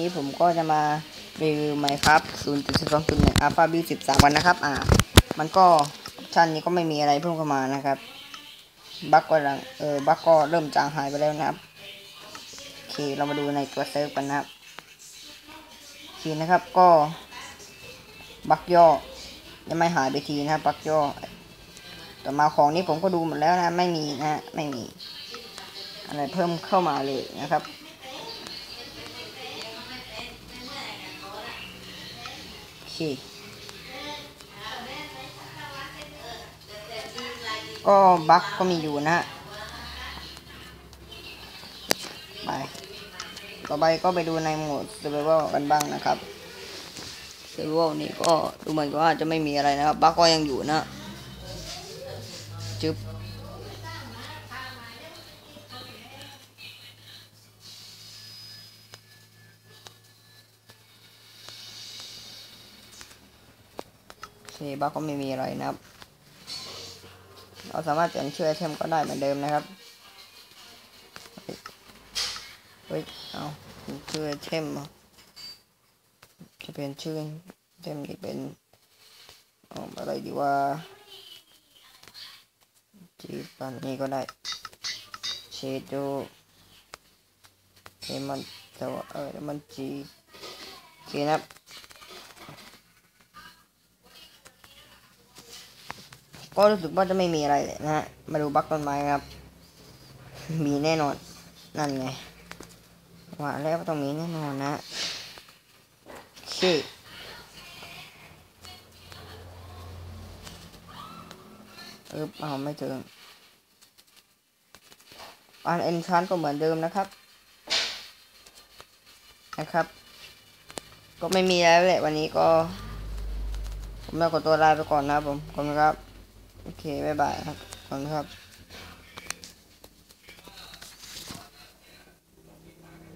นี้ผมก็จะมารีวิวไหมครับ0.12.1 Alpha B 13กันนะครับ อ่า มันก็ชั้นนี้ก็ไม่มีอะไรเพิ่มเข้ามานะครับ บั๊กก็ลังเออ บั๊กก็เริ่มจางหายไปแล้วนะครับ โอเค เรามาดูในตัวเซิร์ฟกันนะครับ โอเคนะครับ ก็ บั๊กย่อ ยังไม่หายไปทีนะครับ บั๊กย่อ ต่อมาของนี้ผมก็ดูหมดแล้วนะ ไม่มีนะ ไม่มี อะไรเพิ่มเข้ามาเลยนะครับ ก็บั๊กก็มีอยู่นะไปต่อไปก็ไปดูในโหมด survival กันบ้างนะครับ survival นี่ก็ดูเหมือนว่าจะไม่มีอะไรนะครับบั๊กก็ยังอยู่นะ เคบัคก็ไม่มีอะไรนะครับ เราสามารถเปลี่ยนชื่อไอเทมก็ได้เหมือนเดิมนะครับเฮ้ยเอาเปลี่ยนชื่อไอเทมจะเปลี่ยนชื่อไอเทมนี่เป็นอะไรดีว่าจีปันนี้ก็ได้เชโดเอมันแต่ว่าเออมันจีโอเคนะครับ ก็รู้สึกว่าจะไม่มีอะไรเลยนะฮะ มาดูบักต้นไม้ครับ มีแน่นอน นั่นไงว่าแล้วต้องมีแน่นอนนะโอเคเออเอาไม่ถึงปานเอ็นชานก็เหมือนเดิมนะครับ นะครับ ก็ไม่มีแล้วแหละวันนี้ก็ ผมต้องขอตัวลาไปก่อนนะครับผมขอบคุณครับ โอเค บ๊ายบายครับขอบคุณครับ